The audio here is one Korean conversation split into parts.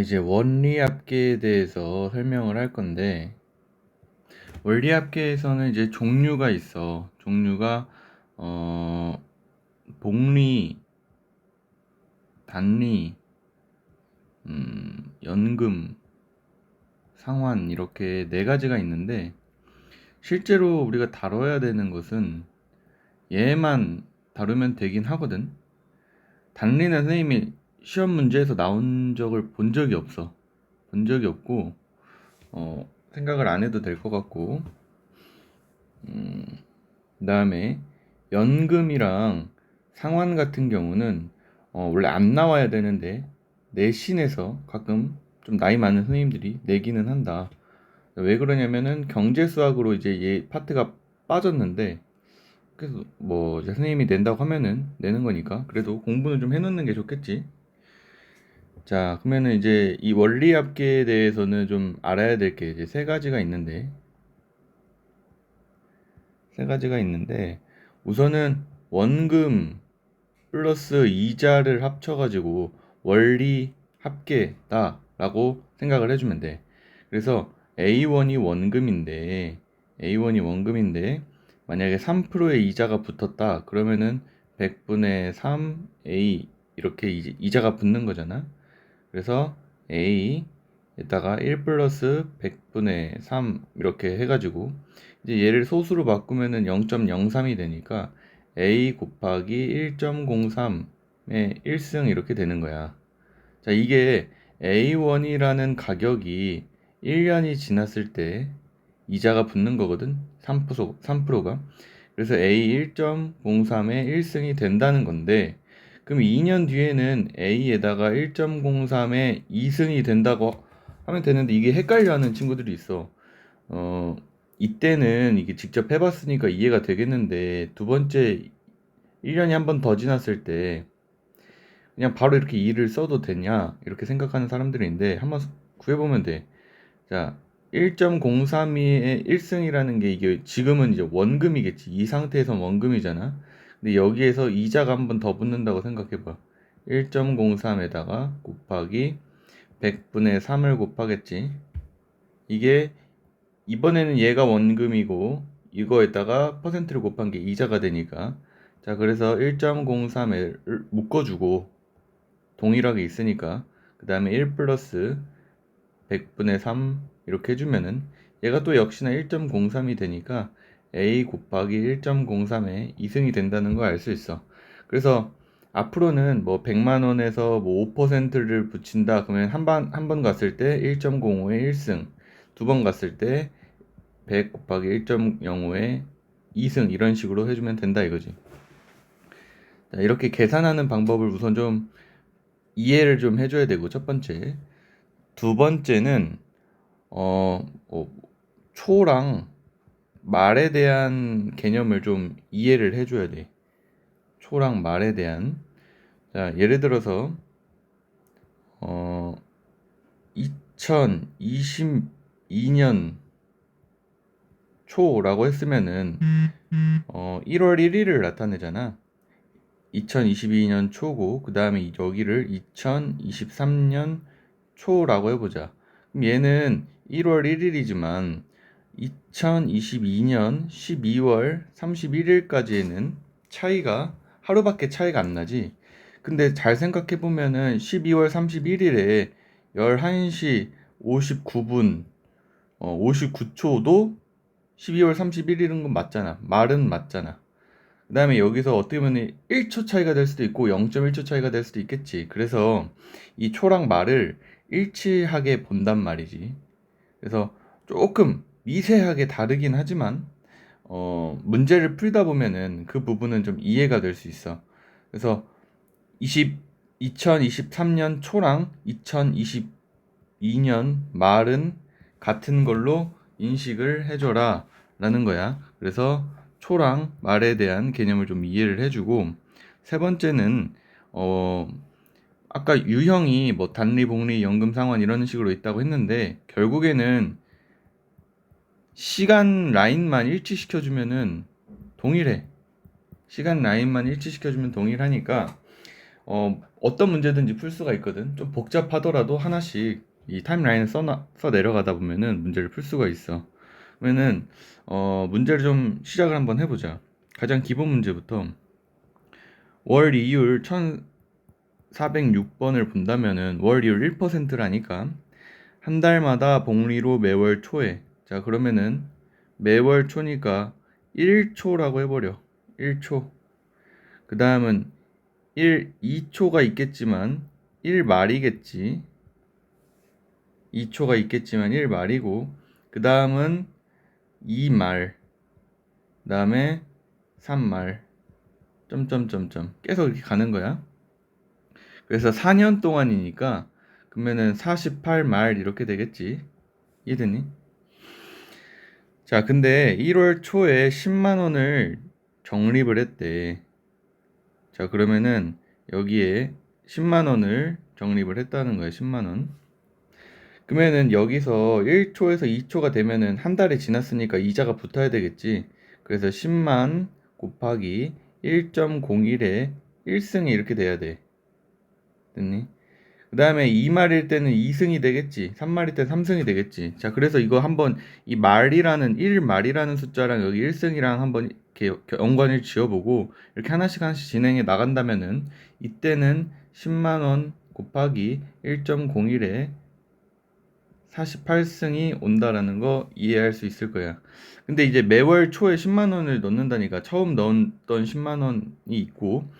이제 원리 합계에 대해서 설명을 할 건데 원리 합계에서는 이제 종류가 있어. 종류가 어 복리, 단리, 음, 연금, 상환 이렇게 네 가지가 있는데 실제로 우리가 다뤄야 되는 것은 얘만 다루면 되긴 하거든. 단리는 선생님이 시험 문제에서 나온 적을 본 적이 없어. 본 적이 없고, 어, 생각을 안 해도 될 것 같고, 음, 그 다음에 연금이랑 상환 같은 경우는 어, 원래 안 나와야 되는데 내신에서 가끔 좀 나이 많은 선생님들이 내기는 한다. 왜 그러냐면은 경제 수학으로 이제 얘 파트가 빠졌는데 그래서 뭐 선생님이 낸다고 하면은 내는 거니까 그래도 공부는 좀 해놓는 게 좋겠지. 자, 그러면은 이제 이 원리 합계에 대해서는 좀 알아야 될 게 이제 세 가지가 있는데 세 가지가 있는데 우선은 원금 플러스 이자를 합쳐가지고 원리 합계다라고 생각을 해주면 돼. 그래서 A1이 원금인데 A1이 원금인데 만약에 3%의 이자가 붙었다 그러면은 100분의 3A 이렇게 이- 이자가 붙는 거잖아. 그래서 A에다가 1 플러스 100분의 3 이렇게 해가지고 이제 얘를 소수로 바꾸면은 0.03이 되니까 A 곱하기 1.03의 1승 이렇게 되는 거야. 자, 이게 A1이라는 가격이 1년이 지났을 때 이자가 붙는 거거든. 3%, 3%가. 그래서 A 1.03의 1승이 된다는 건데, 그럼 2년 뒤에는 A에다가 1.03의 2승이 된다고 하면 되는데, 이게 헷갈려 하는 친구들이 있어. 어, 이때는 이게 직접 해봤으니까 이해가 되겠는데, 두 번째 1년이 한 번 더 지났을 때, 그냥 바로 이렇게 2를 써도 되냐? 이렇게 생각하는 사람들이 있는데, 한번 구해보면 돼. 자, 1.03의 1승이라는 게 이게 지금은 이제 원금이겠지. 이 상태에서 원금이잖아. 근데 여기에서 이자가 한 번 더 붙는다고 생각해봐. 1.03에다가 곱하기 100분의 3을 곱하겠지. 이게 이번에는 얘가 원금이고 이거에다가 퍼센트를 곱한 게 이자가 되니까 자 그래서 1.03을 묶어주고 동일하게 있으니까 그 다음에 1 플러스 100분의 3 이렇게 해주면은 얘가 또 역시나 1.03이 되니까 a 곱하기 1.03에 2승이 된다는 걸 알 수 있어. 그래서 앞으로는 뭐 100만 원에서 뭐 5%를 붙인다 그러면 한번 한 번 갔을 때 1.05에 1승, 두 번 갔을 때 100 곱하기 1.05에 2승 이런 식으로 해주면 된다 이거지. 자, 이렇게 계산하는 방법을 우선 좀 이해를 좀 해줘야 되고 첫 번째, 두 번째는 어, 어, 초랑 말에 대한 개념을 좀 이해를 해줘야 돼. 초랑 말에 대한. 자, 예를 들어서, 어, 2022년 초라고 했으면은, 어, 1월 1일을 나타내잖아. 2022년 초고, 그 다음에 여기를 2023년 초라고 해보자. 그럼 얘는 1월 1일이지만 2022년 12월 31일까지는 차이가 하루밖에 차이가 안 나지. 근데 잘 생각해 보면은 12월 31일에 11시 59분 어 59초도 12월 31일인 건 맞잖아. 말은 맞잖아. 그 다음에 여기서 어떻게 보면 1초 차이가 될 수도 있고 0.1초 차이가 될 수도 있겠지. 그래서 이 초랑 말을 일치하게 본단 말이지. 그래서 조금 미세하게 다르긴 하지만 어, 문제를 풀다 보면은 그 부분은 좀 이해가 될 수 있어. 그래서 20, 2023년 초랑 2022년 말은 같은 걸로 인식을 해줘라 라는 거야. 그래서 초랑 말에 대한 개념을 좀 이해를 해주고 세 번째는 어, 아까 유형이 뭐 단리, 복리, 연금 상환 이런 식으로 있다고 했는데 결국에는 시간 라인만 일치시켜주면은 동일해. 시간 라인만 일치시켜주면 동일하니까 어 어떤 문제든지 풀 수가 있거든. 좀 복잡하더라도 하나씩 이 타임라인을 써, 써 내려가다 보면은 문제를 풀 수가 있어. 그러면은 어, 문제를 좀 시작을 한번 해보자. 가장 기본 문제부터 월 이율 1406번을 본다면은 월 이율 1%라니까 한 달마다 복리로 매월 초에 자 그러면은 매월 초니까 1초라고 해버려. 1초. 그 다음은 1, 2초가 있겠지만 1말이겠지. 2초가 있겠지만 1말이고 그 다음은 2말 그 다음에 3말. 점점점점. 계속 이렇게 가는 거야. 그래서 4년 동안이니까 그러면은 48말 이렇게 되겠지. 이해됐니? 자 근데 1월 초에 10만 원을 적립을 했대 자, 그러면은 여기에 10만 원을 적립을 했다는 거예요. 10만 원. 그러면은 여기서 1초에서 2초가 되면은 한 달이 지났으니까 이자가 붙어야 되겠지. 그래서 10만 곱하기 1.01에 1승이 이렇게 돼야 돼. 됐니? 그 다음에 2말일 때는 2승이 되겠지. 3말일 때는 3승이 되겠지. 자, 그래서 이거 한번 이 말이라는 1말이라는 숫자랑 여기 1승이랑 한번 이렇게 연관을 지어보고 이렇게 하나씩 하나씩 진행해 나간다면은 이때는 10만 원 곱하기 1.01에 48승이 온다라는 거 이해할 수 있을 거야. 근데 이제 매월 초에 10만 원을 넣는다니까 처음 넣었던 10만 원이 있고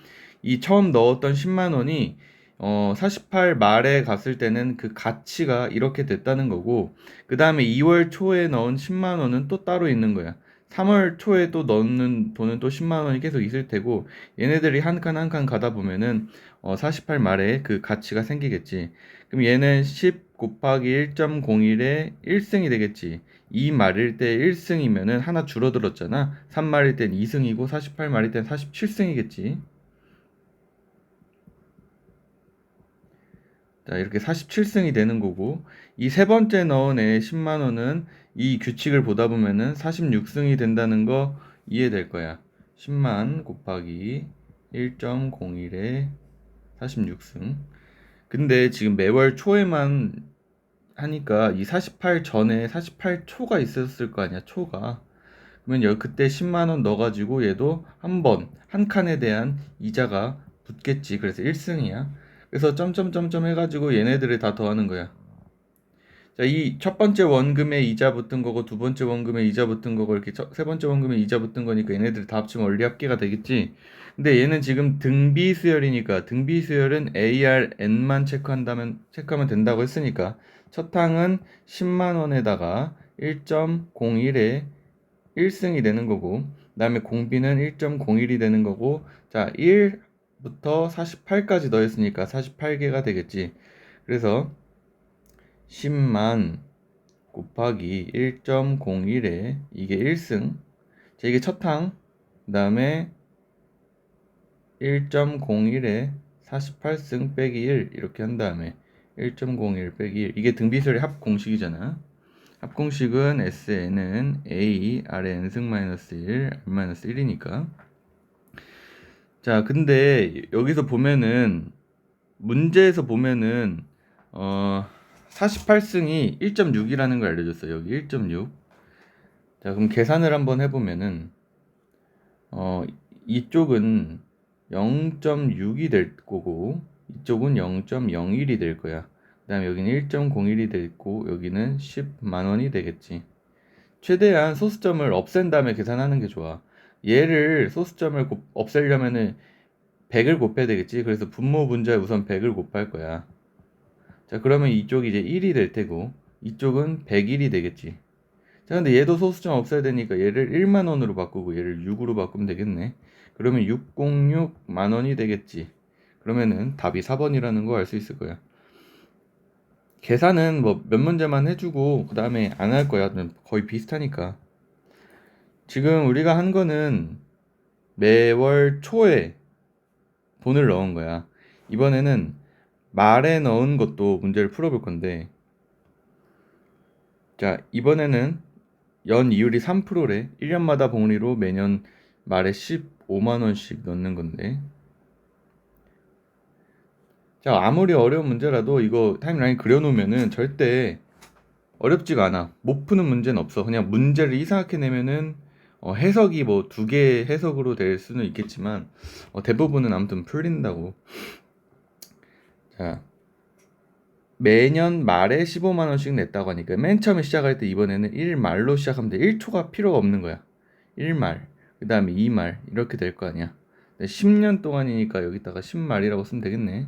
이 처음 넣었던 10만 원이 어, 48 말에 갔을 때는 그 가치가 이렇게 됐다는 거고 그 다음에 2월 초에 넣은 10만 원은 또 따로 있는 거야. 3월 초에 또 넣는 돈은 또 10만 원이 계속 있을 테고 얘네들이 한 칸 한 칸 가다 보면은 어, 48 말에 그 가치가 생기겠지. 그럼 얘는 10 곱하기 1.01에 1승이 되겠지. 2말일 때 1승이면은 하나 줄어들었잖아. 3말일 땐 2승이고 48말일 땐 47승이겠지. 자, 이렇게 47승이 되는 거고 이 세 번째 넣은 애 10만 원은 이 규칙을 보다 보면은 46승이 된다는 거 이해될 거야. 10만 곱하기 1.01에 46승. 근데 지금 매월 초에만 하니까 이 48 전에 48초가 있었을 거 아니야, 초가. 그러면 여 그때 10만 원 넣어 가지고 얘도 한 번, 한 칸에 대한 이자가 붙겠지. 그래서 1승이야. 그래서 점점점점 해가지고 얘네들을 다 더하는 거야. 자, 이 첫 번째 원금에 이자 붙은 거고 두 번째 원금에 이자 붙은 거고 이렇게 첫, 세 번째 원금에 이자 붙은 거니까 얘네들 다 합치면 원리 합계가 되겠지. 근데 얘는 지금 등비 수열이니까 등비 수열은 ARN만 체크한다면 체크하면 된다고 했으니까 첫 항은 10만 원에다가 1.01에 1승이 되는 거고 그다음에 공비는 1.01이 되는 거고 자 1 부터 48까지 더했으니까 48개가 되겠지. 그래서 10만 곱하기 1.01에 이게 1승. 자 이게 첫 항. 그 다음에 1.01에 48승 빼기 1 이렇게 한 다음에 1.01 빼기 1 이게 등비설의 합 공식이잖아. 합 공식은 SN은 A 아래 N승 마이너스 1 R 마이너스 1이니까 자 근데 여기서 보면은 문제에서 보면은 어 48승이 1.6이라는 걸 알려줬어요. 여기 1.6. 자, 그럼 계산을 한번 해보면은, 어, 이쪽은 0.6이 될 거고, 이쪽은 0.01이 될 거야. 그 다음에 여기는 1.01이 되고, 여기는 10만원이 되겠지. 최대한 소수점을 없앤 다음에 계산하는 게 좋아. 얘를 소수점을 곱, 없애려면은 100을 곱해야 되겠지. 그래서 분모 분자에 우선 100을 곱할 거야. 자, 그러면 이쪽이 이제 1이 될 테고, 이쪽은 101이 되겠지. 자, 근데 얘도 소수점 없어야 되니까 얘를 1만 원으로 바꾸고 얘를 6으로 바꾸면 되겠네. 그러면 606 만 원이 되겠지. 그러면은 답이 4번이라는 거 알 수 있을 거야. 계산은 뭐 몇 문제만 해주고 그 다음에 안 할 거야. 거의 비슷하니까. 지금 우리가 한 거는 매월 초에 돈을 넣은 거야. 이번에는 말에 넣은 것도 문제를 풀어볼 건데 자 이번에는 연 이율이 3%래 1년마다 복리로 매년 말에 15만원씩 넣는 건데 자, 아무리 어려운 문제라도 이거 타임라인 그려놓으면은 절대 어렵지가 않아. 못 푸는 문제는 없어. 그냥 문제를 이상하게 내면은 어, 해석이 뭐 두개 해석으로 될 수는 있겠지만 어, 대부분은 아무튼 풀린다고. 자, 매년 말에 15만 원씩 냈다고 하니까 맨 처음에 시작할 때 이번에는 1말로 시작하면 돼. 1초가 필요가 없는 거야. 1말, 그 다음에 2말 이렇게 될 거 아니야. 10년 동안이니까 여기다가 10말이라고 쓰면 되겠네.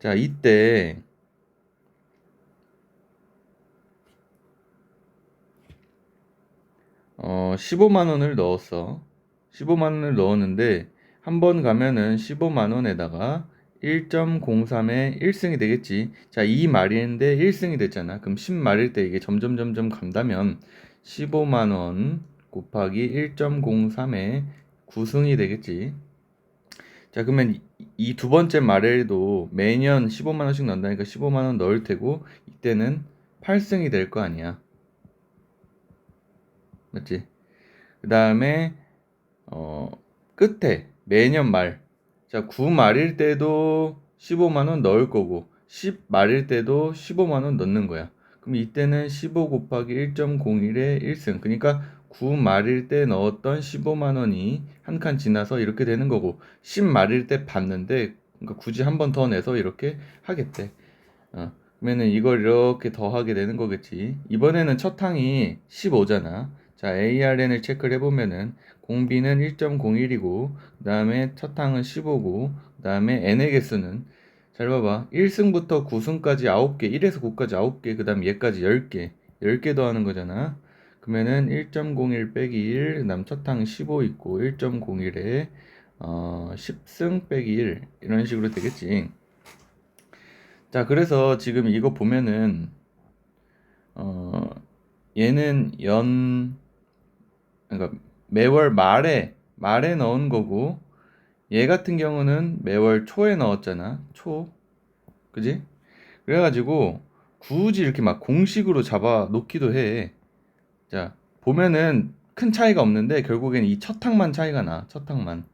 자, 이때 어, 15만 원을 넣었어. 15만 원을 넣었는데 한 번 가면은 15만 원에다가 1.03에 1승이 되겠지. 자, 2말인데 1승이 됐잖아. 그럼 10말일 때 이게 점점 점점 간다면 15만 원 곱하기 1.03에 9승이 되겠지. 자, 그러면 이 두 번째 말에도 매년 15만 원씩 넣는다니까 15만 원 넣을 테고 이때는 8승이 될 거 아니야. 맞지? 그 다음에 어 끝에 매년 말. 자, 9말일 때도 15만 원 넣을 거고 10말일 때도 15만 원 넣는 거야. 그럼 이때는 15 곱하기 1.01의 1승. 그러니까 9말일 때 넣었던 15만 원이 한 칸 지나서 이렇게 되는 거고 10말일 때 받는데 그러니까 굳이 한 번 더 내서 이렇게 하겠대. 어. 그러면은 이걸 이렇게 더 하게 되는 거겠지. 이번에는 첫 항이 15잖아. 자, ARN을 체크를 해보면은 공비는 1.01이고 그 다음에 첫 항은 15고 그 다음에 개수는 잘 봐봐. 1승부터 9승까지 9개 1에서 9까지 9개 그 다음 얘까지 10개 10개 더하는 거잖아. 그러면은 1.01 빼기 1 그다음 첫항15 있고 1.01에 어, 10승 빼기 1 이런 식으로 되겠지. 자 그래서 지금 이거 보면은 어 얘는 연 그러니까 매월 말에 말에 넣은 거고 얘 같은 경우는 매월 초에 넣었잖아. 초. 그지? 그래가지고 굳이 이렇게 막 공식으로 잡아 놓기도 해 자 보면은 큰 차이가 없는데 결국엔 이 첫 항만 차이가 나 첫 항만.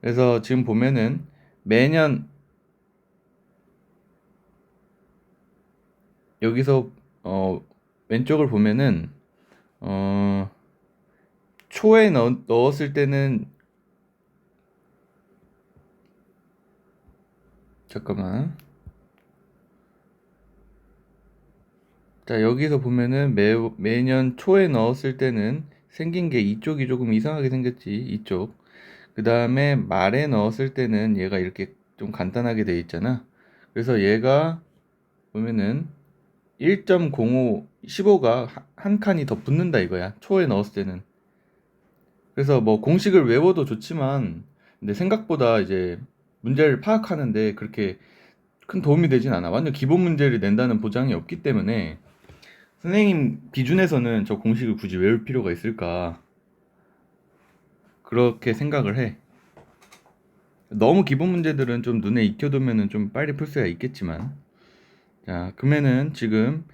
그래서 지금 보면은 매년 여기서 어 왼쪽을 보면은 어 초에 넣, 넣었을 때는 잠깐만. 자 여기서 보면은 매, 매년 초에 넣었을 때는 생긴 게 이쪽이 조금 이상하게 생겼지 이쪽. 그 다음에 말에 넣었을 때는 얘가 이렇게 좀 간단하게 돼 있잖아. 그래서 얘가 보면은 1.05 15가 한 칸이 더 붙는다 이거야 초에 넣었을 때는 그래서 뭐 공식을 외워도 좋지만 근데 생각보다 이제 문제를 파악하는데 그렇게 큰 도움이 되진 않아. 완전 기본 문제를 낸다는 보장이 없기 때문에 선생님 기준에서는 저 공식을 굳이 외울 필요가 있을까? 그렇게 생각을 해. 너무 기본 문제들은 좀 눈에 익혀두면은 좀 빨리 풀 수가 있겠지만. 자, 그러면은 지금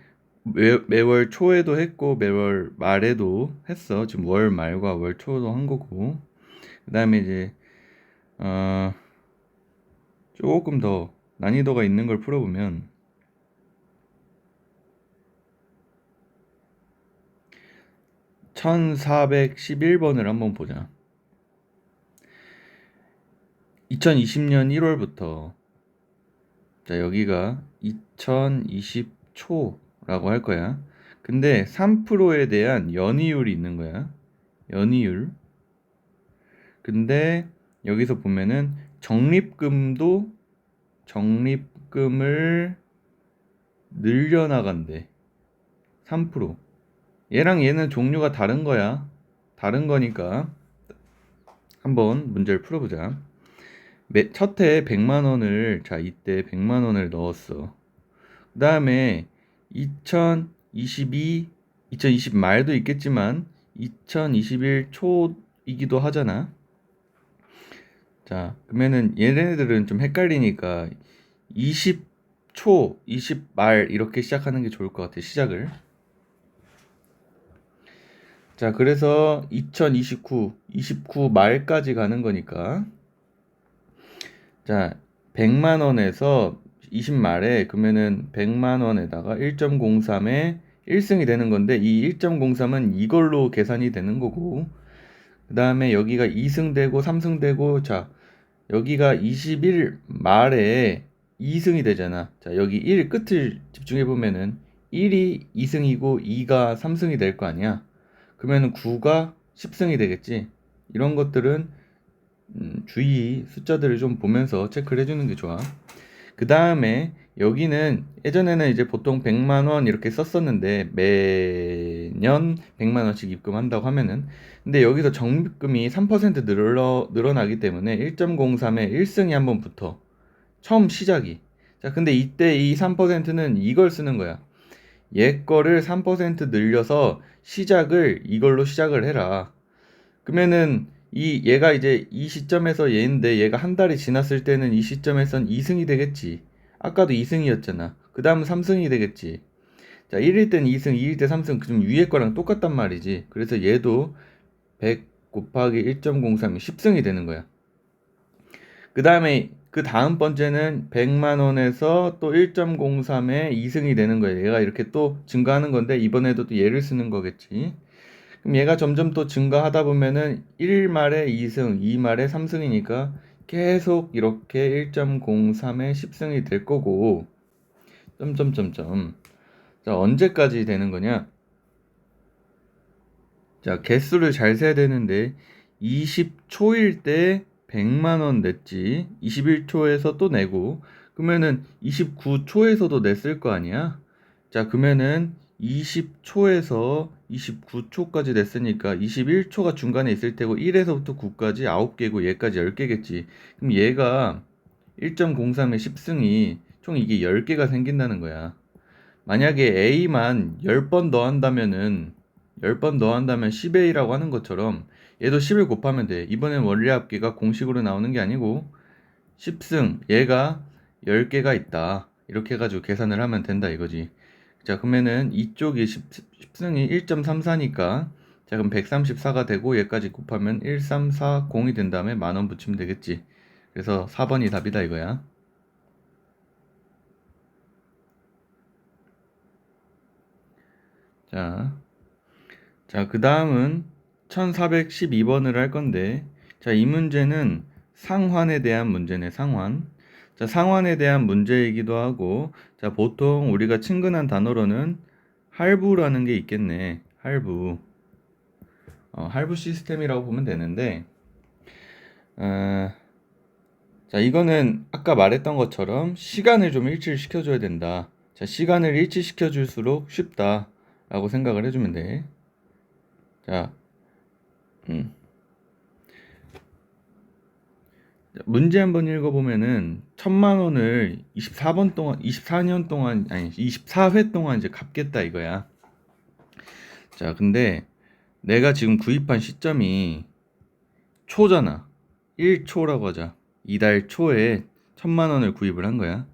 매, 매월 초에도 했고 매월 말에도 했어. 지금 월 말과 월 초도 한 거고. 그다음에 이제 어 조금 더 난이도가 있는 걸 풀어보면 (1411번을) 한번 보자 (2020년 1월부터) 자 여기가 (2020초) 라고 할 거야. 근데 3%에 대한 연이율이 있는 거야. 연이율. 근데 여기서 보면은 적립금도 적립금을 늘려나간대. 3%. 얘랑 얘는 종류가 다른 거야. 다른 거니까 한번 문제를 풀어보자. 첫해 100만 원을 자 이때 100만 원을 넣었어. 그 다음에 2022, 2020 말도 있겠지만 2021 초이기도 하잖아. 자, 그러면은 얘네들은 좀 헷갈리니까 20초, 20말 이렇게 시작하는 게 좋을 것 같아. 시작을. 자, 그래서 2029, 29 말까지 가는 거니까. 자, 100만 원에서 20말에 그러면은 100만 원에다가 1.03에 1승이 되는 건데 이 1.03은 이걸로 계산이 되는 거고 그 다음에 여기가 2승 되고 3승 되고 자 여기가 21 말에 2승이 되잖아. 자 여기 1 끝을 집중해 보면은 1이 2승이고 2가 3승이 될 거 아니야. 그러면은 9가 10승이 되겠지. 이런 것들은 음, 주의 숫자들을 좀 보면서 체크를 해주는 게 좋아 그 다음에 여기는 예전에는 이제 보통 100만 원 이렇게 썼었는데 매년 100만 원씩 입금한다고 하면은 근데 여기서 적립금이 3% 늘어 늘어나기 때문에 1.03에 1승이 한번 붙어. 처음 시작이. 자 근데 이때 이 3%는 이걸 쓰는 거야. 얘 거를 3% 늘려서 시작을 이걸로 시작을 해라. 그러면은 이 얘가 이제 이 시점에서 얘인데 얘가 한 달이 지났을 때는 이 시점에선 2승이 되겠지. 아까도 2승이었잖아. 그 다음은 3승이 되겠지. 자, 1일 땐 2승, 2일 때 3승, 그좀 위에 거랑 똑같단 말이지. 그래서 얘도 100 곱하기 1.03이 10승이 되는 거야. 그 다음에 그 다음 번째는 100만 원에서 또 1.03에 2승이 되는 거야. 얘가 이렇게 또 증가하는 건데 이번에도 또 얘를 쓰는 거겠지. 그럼 얘가 점점 또 증가하다 보면은 1말에 2승, 2말에 3승이니까 계속 이렇게 1.03에 10승이 될 거고. 점점점점. 자 언제까지 되는 거냐? 자 개수를 잘 세야 되는데 20초일 때 100만 원 냈지. 21초에서 또 내고. 그러면은 29초에서도 냈을 거 아니야? 자 그러면은 20초에서 29초까지 됐으니까 21초가 중간에 있을 테고 1에서부터 9까지 9개고 얘까지 10개겠지. 그럼 얘가 1.03의 10승이 총 이게 10개가 생긴다는 거야. 만약에 A만 10번 더한다면은 10번 더한다면 10A라고 하는 것처럼 얘도 10을 곱하면 돼. 이번엔 원리 합계가 공식으로 나오는 게 아니고 10승 얘가 10개가 있다. 이렇게 해가지고 계산을 하면 된다 이거지. 자, 그러면은 이쪽이 10, 10승이 1.34니까 자, 그럼 134가 되고 얘까지 곱하면 1340이 된 다음에 만원 붙이면 되겠지. 그래서 4번이 답이다 이거야. 자, 자, 그 다음은 1412번을 할 건데, 자, 이 문제는 상환에 대한 문제네, 상환. 자, 상환에 대한 문제이기도 하고, 자, 보통 우리가 친근한 단어로는 할부라는 게 있겠네. 할부. 어, 할부 시스템이라고 보면 되는데, 어, 자, 이거는 아까 말했던 것처럼 시간을 좀 일치시켜줘야 된다. 자, 시간을 일치시켜줄수록 쉽다. 라고 생각을 해주면 돼. 자, 음. 문제 한번 읽어보면은 천만 원을 24번 동안 24년 동안 아니 24회 동안 이제 갚겠다 이거야. 자, 근데 내가 지금 구입한 시점이 초잖아. 1초라고 하자. 이달 초에 천만 원을 구입을 한 거야.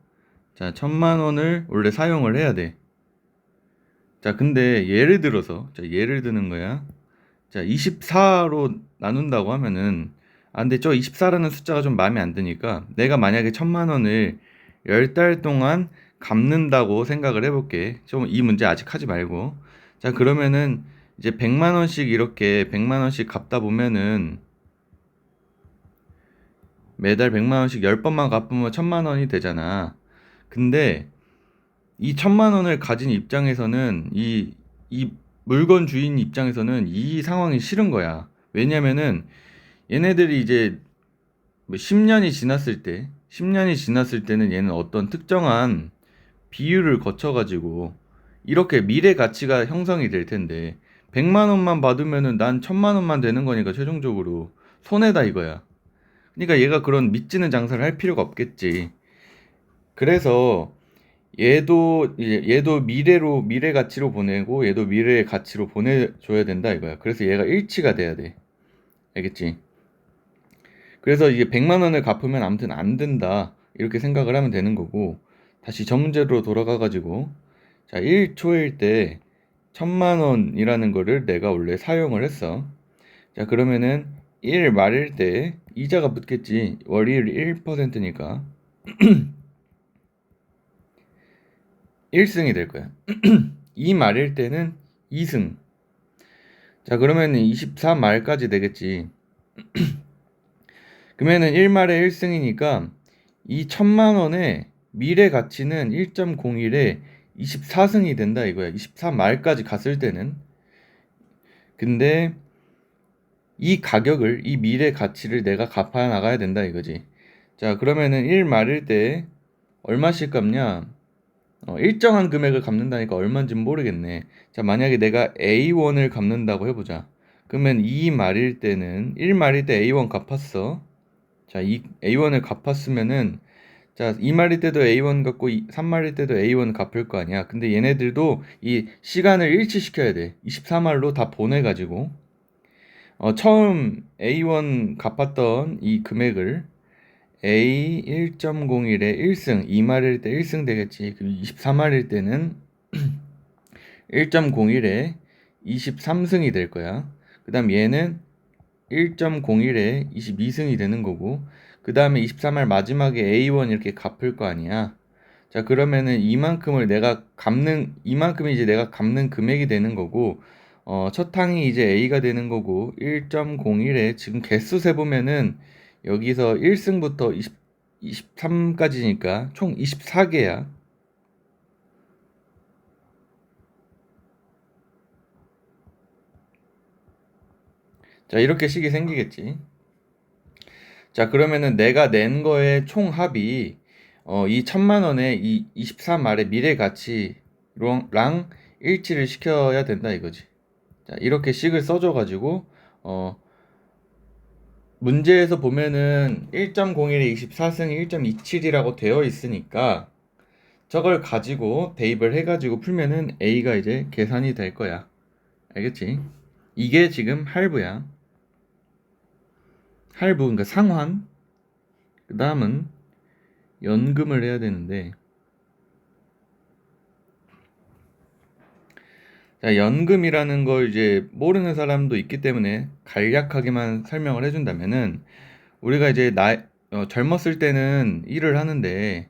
자, 천만 원을 원래 사용을 해야 돼. 자, 근데 예를 들어서 자, 예를 드는 거야. 자, 24로 나눈다고 하면은 아, 근데 저 24라는 숫자가 좀 마음에 안 드니까 내가 만약에 천만 원을 10달 동안 갚는다고 생각을 해볼게. 좀 이 문제 아직 하지 말고. 자, 그러면은 이제 100만 원씩 이렇게 100만 원씩 갚다 보면은 매달 100만 원씩 10번만 갚으면 1000만 원이 되잖아. 근데 이 1000만 원을 가진 입장에서는 이, 이 물건 주인 입장에서는 이 상황이 싫은 거야. 왜냐면은 얘네들이 이제 뭐 10년이 지났을 때, 10년이 지났을 때는 얘는 어떤 특정한 비율을 거쳐 가지고 이렇게 미래 가치가 형성이 될 텐데 100만 원만 받으면은 난 1000만 원만 되는 거니까 최종적으로 손해다 이거야. 그러니까 얘가 그런 믿지는 장사를 할 필요가 없겠지. 그래서 얘도 얘도 미래로 미래 가치로 보내고 얘도 미래의 가치로 보내줘야 된다 이거야. 그래서 얘가 일치가 돼야 돼. 알겠지? 그래서 이게 100만 원을 갚으면 아무튼 안 된다. 이렇게 생각을 하면 되는 거고 다시 전 문제로 돌아가 가지고 자, 1초일 때 1000만 원이라는 거를 내가 원래 사용을 했어. 자, 그러면은 1 말일 때 이자가 붙겠지. 월일 1%니까 (1승이) 될 거야 이 말일 때는 (2승) 자 그러면 24말까지 되겠지 그러면은 1말에 1승이니까 이 천만 원의 미래 가치는 1.01에 24승이 된다 이거야. 24말까지 갔을 때는. 근데 이 가격을 이 미래 가치를 내가 갚아 나가야 된다 이거지. 자, 그러면은 1말일 때 얼마씩 갚냐? 어, 일정한 금액을 갚는다니까 얼마인지 모르겠네. 자, 만약에 내가 A1을 갚는다고 해보자. 그러면 2말일 때는 1말일 때 A1 갚았어. 자, 이 A1을 갚았으면은 자, 2말일 때도 A1 갚고 3말일 때도 A1 갚을 거 아니야. 근데 얘네들도 이 시간을 일치시켜야 돼. 24말로 다 보내 가지고 어, 처음 A1 갚았던 이 금액을 A 1.01에 1승, 2말일 때 1승 되겠지. 그리고 24말일 때는 1.01에 23승이 될 거야. 그 다음 얘는 1.01에 22승이 되는 거고 그 다음에 23말 마지막에 A1 이렇게 갚을 거 아니야. 자 그러면은 이만큼을 내가 갚는 이만큼이 이제 내가 갚는 금액이 되는 거고 어, 첫 항이 이제 A가 되는 거고 1.01에 지금 개수 세 보면은 여기서 1승부터 20, 23까지니까 총 24개야. 자, 이렇게 식이 생기겠지. 자, 그러면은 내가 낸 거의 총 합이 어, 이 천만 원의 이 23말의 미래 가치랑 일치를 시켜야 된다 이거지. 자, 이렇게 식을 써줘 가지고 어 문제에서 보면은 1.01에 24승이 1.27이라고 되어 있으니까 저걸 가지고 대입을 해가지고 풀면은 A가 이제 계산이 될 거야. 알겠지? 이게 지금 할부야. 할부, 그러니까 상환. 그 다음은 연금을 해야 되는데, 자, 연금이라는 걸 이제 모르는 사람도 있기 때문에 간략하게만 설명을 해준다면은, 우리가 이제 나, 어, 젊었을 때는 일을 하는데,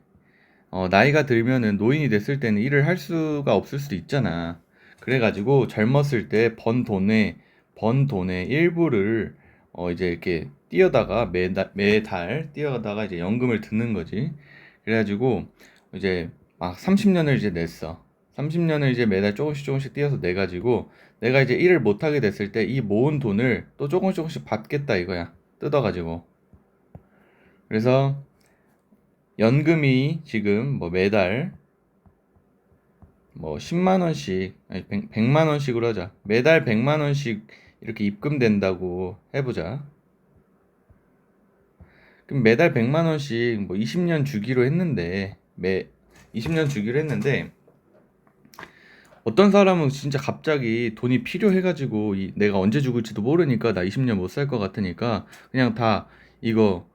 어, 나이가 들면은 노인이 됐을 때는 일을 할 수가 없을 수도 있잖아. 그래가지고 젊었을 때 번 돈에, 번 돈의 일부를 어, 이제 이렇게 뛰어다가 매달, 매달 뛰어다가 이제 연금을 듣는 거지. 그래가지고 이제 막 30년을 이제 냈어. 30년을 이제 매달 조금씩 조금씩 뛰어서 내가지고 내가 이제 일을 못하게 됐을 때 이 모은 돈을 또 조금씩 조금씩 받겠다 이거야. 뜯어가지고. 그래서 연금이 지금 뭐 매달 뭐 10만 원씩 아니 100, 100만 원씩으로 하자. 매달 100만 원씩 이렇게 입금된다고 해보자. 그럼 매달 100만 원씩 뭐 20년 주기로 했는데 매 20년 주기로 했는데 어떤 사람은 진짜 갑자기 돈이 필요해가지고 이 내가 언제 죽을지도 모르니까 나 20년 못 살 것 같으니까 그냥 다 이거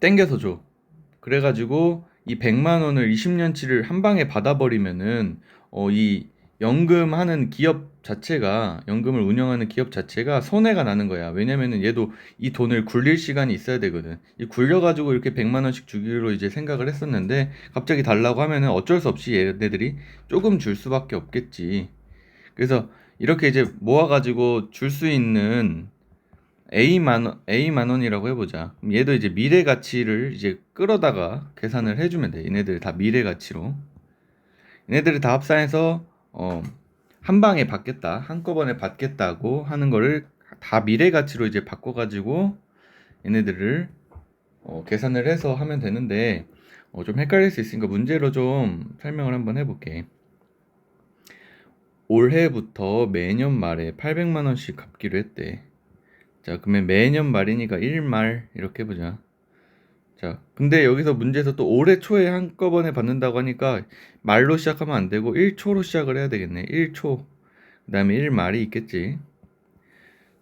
땡겨서 줘. 그래가지고 이 100만 원을 20년치를 한 방에 받아버리면은 어 이 연금하는 기업 자체가 연금을 운영하는 기업 자체가 손해가 나는 거야. 왜냐면은 얘도 이 돈을 굴릴 시간이 있어야 되거든. 이 굴려 가지고 이렇게 100만 원씩 주기로 이제 생각을 했었는데 갑자기 달라고 하면은 어쩔 수 없이 얘네들이 조금 줄 수밖에 없겠지. 그래서 이렇게 이제 모아 가지고 줄 수 있는 A만 원, A만 원이라고 해보자. 얘도 이제 미래 가치를 이제 끌어다가 계산을 해주면 돼. 얘네들 다 미래 가치로. 얘네들을 다 합산해서 어, 한 방에 받겠다, 한꺼번에 받겠다고 하는 거를 다 미래 가치로 이제 바꿔가지고 얘네들을 어, 계산을 해서 하면 되는데 어, 좀 헷갈릴 수 있으니까 문제로 좀 설명을 한번 해볼게. 올해부터 매년 말에 800만 원씩 갚기로 했대. 자, 그러면 매년 말이니까 1말 이렇게 해보자. 자, 근데 여기서 문제에서 또 올해 초에 한꺼번에 받는다고 하니까 말로 시작하면 안 되고 1초로 시작을 해야 되겠네. 1초. 그 다음에 1말이 있겠지.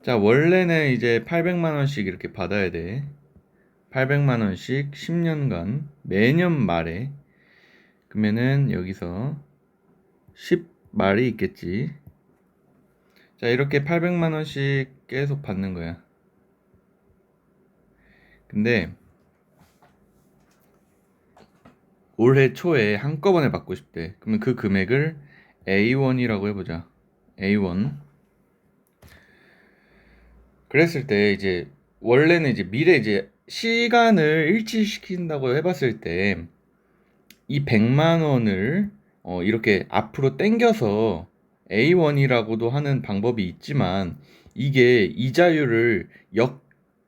자, 원래는 이제 800만 원씩 이렇게 받아야 돼. 800만 원씩 10년간 매년 말에 그러면은 여기서 10말이 있겠지. 자, 이렇게 800만 원씩 계속 받는 거야. 근데 올해 초에 한꺼번에 받고 싶대. 그러면 그 금액을 A1이라고 해보자. A1. 그랬을 때 이제 원래는 이제 미래 이제 시간을 일치시킨다고 해봤을 때 이 100만 원을 어 이렇게 앞으로 당겨서 A1이라고도 하는 방법이 있지만 이게 이자율을 역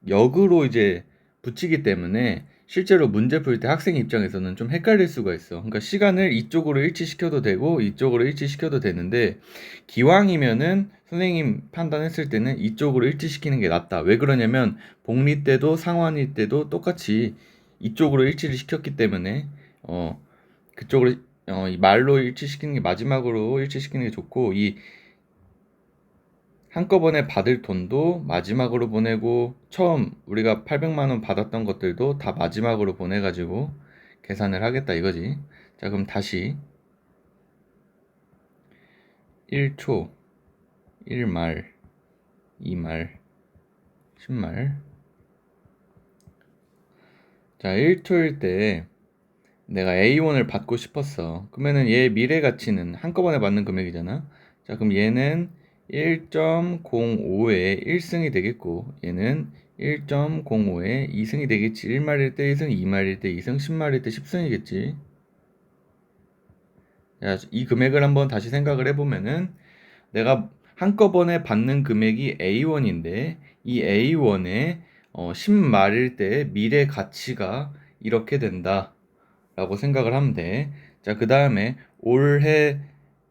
역으로 이제 붙이기 때문에 실제로 문제 풀 때 학생 입장에서는 좀 헷갈릴 수가 있어. 그러니까 시간을 이쪽으로 일치시켜도 되고 이쪽으로 일치시켜도 되는데 기왕이면은 선생님 판단했을 때는 이쪽으로 일치시키는 게 낫다. 왜 그러냐면 복리 때도 상환일 때도 똑같이 이쪽으로 일치를 시켰기 때문에 어 그쪽으로 어, 이 말로 일치시키는 게 마지막으로 일치시키는 게 좋고 이 한꺼번에 받을 돈도 마지막으로 보내고 처음 우리가 800만 원 받았던 것들도 다 마지막으로 보내 가지고 계산을 하겠다 이거지. 자 그럼 다시 1초, 1말, 2말, 10말. 자 1초일 때 내가 A1을 받고 싶었어. 그러면은 얘 미래 가치는 한꺼번에 받는 금액이잖아. 자, 그럼 얘는 1.05의 1승이 되겠고, 얘는 1.05의 2승이 되겠지. 1말일 때 1승, 2말일 때 2승, 10말일 때 10승이겠지. 자, 이 금액을 한번 다시 생각을 해보면은 내가 한꺼번에 받는 금액이 A1인데 이 A1의 어, 10말일 때 미래 가치가 이렇게 된다. 라고 생각을 하면 돼. 자, 그 다음에 올해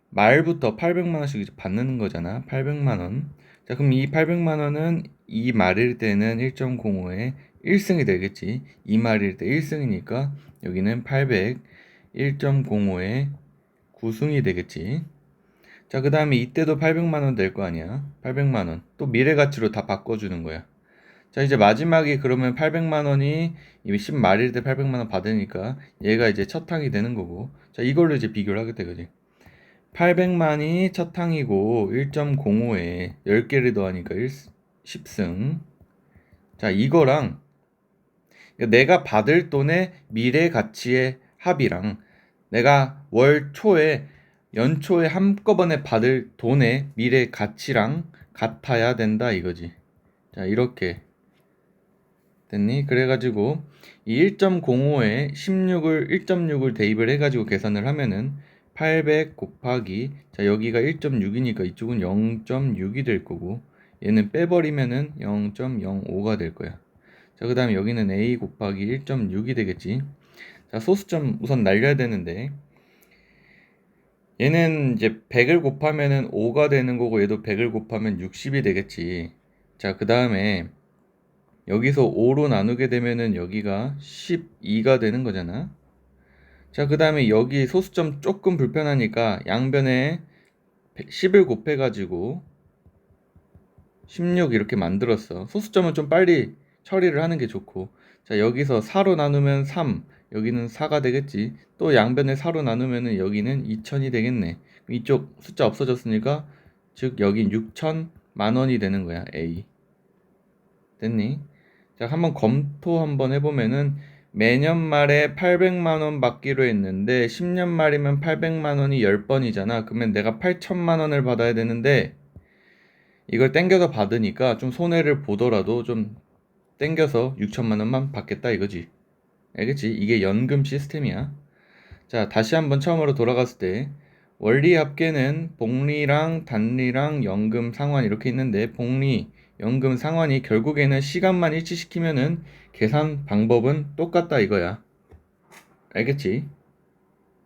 말부터 800만 원씩 받는 거잖아. 800만 원. 자, 그럼 이 800만 원은 이 말일 때는 1.05에 1승이 되겠지. 이 말일 때 1승이니까 여기는 800 1.05에 9승이 되겠지. 자, 그 다음에 이때도 800만 원 될 거 아니야. 800만 원. 또 미래 가치로 다 바꿔 주는 거야. 자, 이제 마지막에 그러면 800만 원이 이미 10말일 때 800만 원 받으니까 얘가 이제 첫 항이 되는 거고. 자, 이걸로 이제 비교를 하겠다, 그지? 800만이 첫 항이고 1.05에 10개를 더하니까 1, 10승. 자, 이거랑 내가 받을 돈의 미래 가치의 합이랑 내가 월 초에 연초에 한꺼번에 받을 돈의 미래 가치랑 같아야 된다 이거지. 자, 이렇게 됐니? 그래가지고 이 1.05에 16을 1.6을 대입을 해가지고 계산을 하면은 800 곱하기 자 여기가 1.6이니까 이쪽은 0.6이 될 거고 얘는 빼버리면은 0.05가 될 거야. 자 그 다음에 여기는 a 곱하기 1.6이 되겠지. 자 소수점 우선 날려야 되는데 얘는 이제 100을 곱하면은 5가 되는 거고 얘도 100을 곱하면 60이 되겠지. 자 그 다음에 여기서 5로 나누게 되면은 여기가 12가 되는 거잖아. 자, 그 다음에 여기 소수점 조금 불편하니까 양변에 10을 곱해가지고 16 이렇게 만들었어. 소수점은 좀 빨리 처리를 하는 게 좋고. 자, 여기서 4로 나누면 3, 여기는 4가 되겠지. 또 양변에 4로 나누면은 여기는 2000이 되겠네. 이쪽 숫자 없어졌으니까 즉 여긴 6천 만 원이 되는 거야. A. 됐니? 자, 한번 검토 한번 해 보면은 매년 말에 800만 원 받기로 했는데 10년 말이면 800만 원이 10번이잖아. 그러면 내가 8천만 원을 받아야 되는데 이걸 땡겨서 받으니까 좀 손해를 보더라도 좀 땡겨서 6천만 원만 받겠다 이거지. 알겠지? 이게 연금 시스템이야. 자, 다시 한번 처음으로 돌아갔을 때 원리 합계는 복리랑 단리랑 연금 상환 이렇게 있는데 복리 연금 상환이 결국에는 시간만 일치시키면은 계산 방법은 똑같다 이거야. 알겠지?